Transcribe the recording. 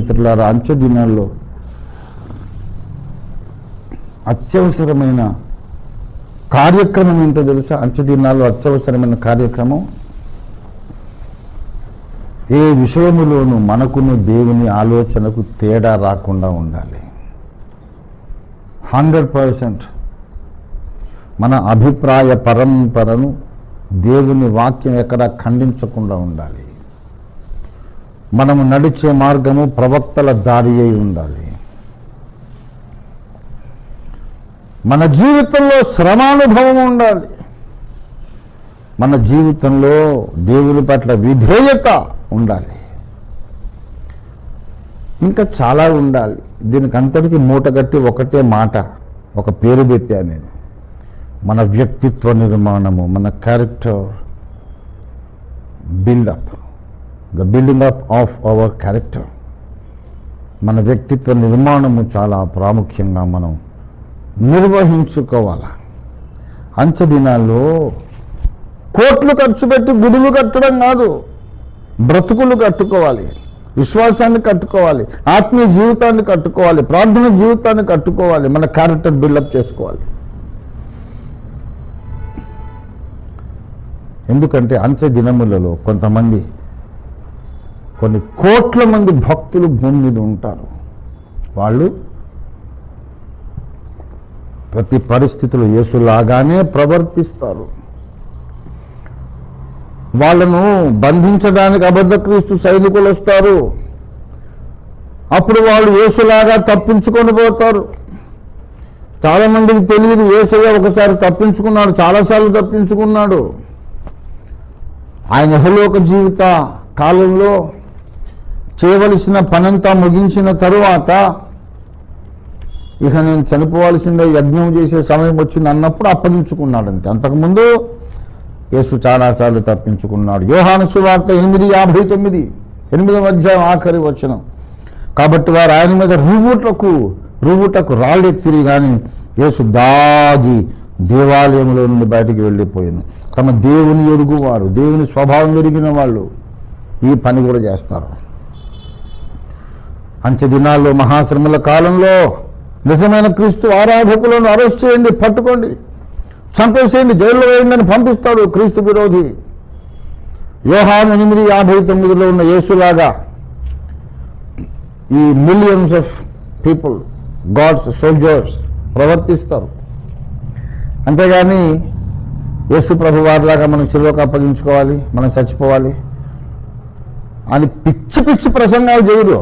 మిత్రులారా అంచె దినాల్లో అత్యవసరమైన కార్యక్రమం ఏంటో తెలుసా? అంచె దినాల్లో అత్యవసరమైన కార్యక్రమం? ఏ విషయములోనూ మనకును దేవుని ఆలోచనకు తేడా రాకుండా ఉండాలి. హండ్రెడ్ పర్సెంట్ మన అభిప్రాయ పరంపరను దేవుని వాక్యం ఎక్కడ ఖండించకుండా ఉండాలి. మనము నడిచే మార్గము ప్రవక్తల దారి అయి ఉండాలి. మన జీవితంలో శ్రమానుభవం ఉండాలి. మన జీవితంలో దేవుని పట్ల విధేయత ఉండాలి. ఇంకా చాలా ఉండాలి. దీనికి అంతటికి మూటగట్టి ఒకటే మాట ఒక పేరు పెట్టాను నేను. మన వ్యక్తిత్వ నిర్మాణము మన character buildup. The building up of our character మన వ్యక్తిత్వ నిర్మాణము చాలా ప్రాముఖ్యంగా మనం నిర్వహించుకోవాలి? అంచె దినాల్లో కోట్లు ఖర్చు పెట్టి గుడులు కట్టడం కాదు. బ్రతుకులు కట్టుకోవాలి. విశ్వాసాన్ని కట్టుకోవాలి. ఆత్మీయ జీవితాన్ని కట్టుకోవాలి. ప్రార్థన జీవితాన్ని కట్టుకోవాలి. మన క్యారెక్టర్ బిల్డప్ చేసుకోవాలి. ఎందుకంటే అంచె దినములలో కొంతమంది కొన్ని కోట్ల మంది భక్తులు భూమి మీద ఉంటారు. వాళ్ళు ప్రతి పరిస్థితులు యేసులాగానే ప్రవర్తిస్తారు. వాళ్ళను బంధించడానికి అబద్ధక్రీస్తు సైనికులు వస్తారు. అప్పుడు వాళ్ళు యేసులాగా తప్పించుకొని పోతారు. చాలామందికి తెలియదు ఏసయ్య ఒకసారి తప్పించుకున్నాడు చాలాసార్లు తప్పించుకున్నాడు. ఆయన హలోక జీవిత కాలంలో చేయవలసిన పనంతా ముగించిన తరువాత ఇక నేను చనిపోవాల్సిందే యజ్ఞం చేసే సమయం వచ్చింది అన్నప్పుడు అప్పగించుకున్నాడు అంతే అంతకుముందు యేసు చాలాసార్లు తప్పించుకున్నాడు. యోహాను సువార్త ఎనిమిది యాభై తొమ్మిది ఎనిమిదవ అధ్యాయం ఆఖరి వచనం. కాబట్టి వారు ఆయన మీద రువుటకు రువుటకు రాళ్ళెత్తిరి కానీ యేసు దాగి దేవాలయంలో నుండి బయటికి వెళ్ళిపోయాను. తమ దేవుని ఎరుగువారు దేవుని స్వభావం ఎరిగిన వాళ్ళు ఈ పని కూడా చేస్తారు. అంచె దినాల్లో మహాశ్రమల కాలంలో నిజమైన క్రీస్తు ఆరాధకులను అరెస్ట్ చేయండి పట్టుకోండి చంపేసేయండి జైల్లో వేయండి పంపిస్తాడు క్రీస్తు విరోధి. యోహాను ఎనిమిది యాభై తొమ్మిదిలో ఉన్న యేసులాగా ఈ millions of people God's soldiers ప్రవర్తిస్తారు. అంతేగాని యేసు ప్రభు వారిలాగా మనం సిలువకు అప్పగించుకోవాలి మనం చచ్చిపోవాలి అని పిచ్చి పిచ్చి ప్రసంగాలు చేయరు.